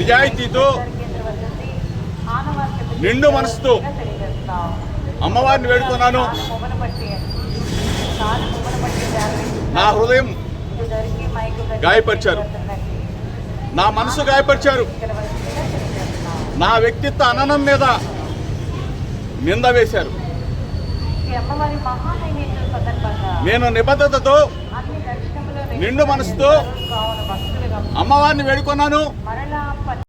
నిజాయితీతో నిండు మనసుతో అమ్మవారిని వేడుకున్నాను. నా హృదయం గాయపరిచారు. నా మనసు గాయపరిచారు. నా వ్యక్తిత్వ అననం మీద నింద వేశారు. నేను నిబద్ధతతో నిండు మనసుతో అమ్మవారిని వేడుకున్నాను.